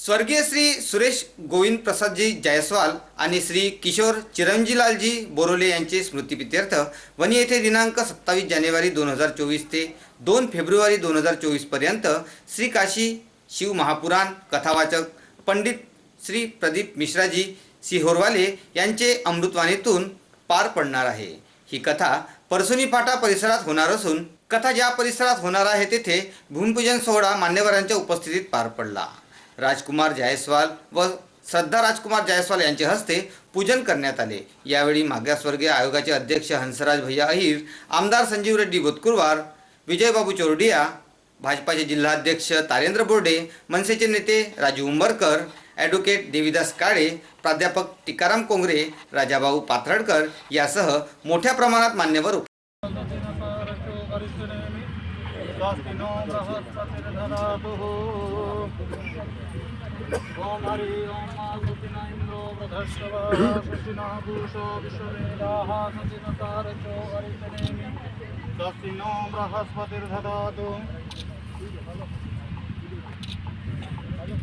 स्वर्गीय श्री सुरेश गोविंद प्रसादजी जायस्वाल आणि श्री किशोर चिरंजीलालजी बोरोले यांचे स्मृतिप्रित्यर्थ वणी येथे दिनांक सत्तावीस जानेवारी दोन हजार चोवीस ते दोन फेब्रुवारी दोन हजार चोवीसपर्यंत श्री काशी शिव महापुराण कथावाचक पंडित श्री प्रदीप मिश्राजी सिहोरवाले यांचे अमृतवाणीतून पार पडणार आहे. ही कथा परसुनी फाटा परिसरात होणार असून कथा ज्या परिसरात होणार आहे तेथे भूमिपूजन सोहळा मान्यवरांच्या उपस्थितीत पार पडला. राजकुमार जायस्वाल व श्रद्धा राजकुमार जायस्वाल यांच्या हस्ते पूजन करण्यात आले यावेळी मागासवर्गीय आयोगाचे अध्यक्ष हंसराज भैया अहिर आमदार संजीव रेड्डी बुतकुरवार विजयबाबू चोरडिया भाजपाचे जिल्हाध्यक्ष तारेंद्र बोर्डे मनसेचे नेते राजू उंबरकर ॲडव्होकेट देविदास काळे प्राध्यापक टिकाराम कोंगरे राजाभाऊ पाथर्डकर यासह मोठ्या प्रमाणात मान्यवर ओम हरि ओम आगुतिना इंद्रो प्रधर्षव सतिना भूषो विश्वमेधाः सतिना तारचो हरितनेमि स्वस्ति नो बृहस्पतिर्दधातु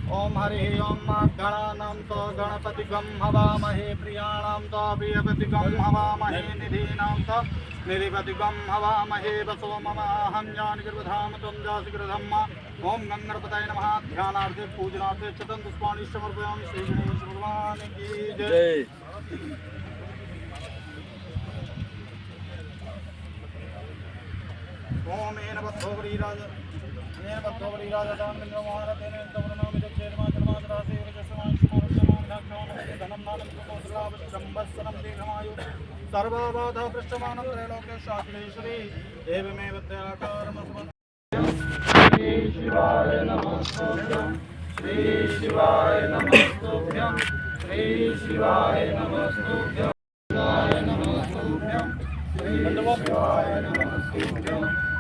ॐ हरिः ॐ मा गणानां तो गणपतिगं हवामहे प्रियाणां तो प्रियपतिगं हवामहे निधीनां तो निधिपतिगं हवामहे वसो ममाहं जानिकृधाम त्वं जासि कृधम् ॐ गङ्गणपतये नमः। ध्यानार्थे पूजनार्थे चतन् पुष्पाणि समर्पयामि। श्रीगणेश भगवान् की जय। ॐ येन बद्धो वरीराज సర్వబాధ పృష్టమానం త్రైలోకేశ్వరీ ఏమే తేరాకారమస్మ శ్రీ శివాయ నమస్తోభ్యం శ్రీ శివాయ నమస్తోభ్యం శ్రీ శివాయ నమస్తోభ్యం శివాయ నమస్తోభ్యం శ్రీ శివాయ నమస్తోభ్యం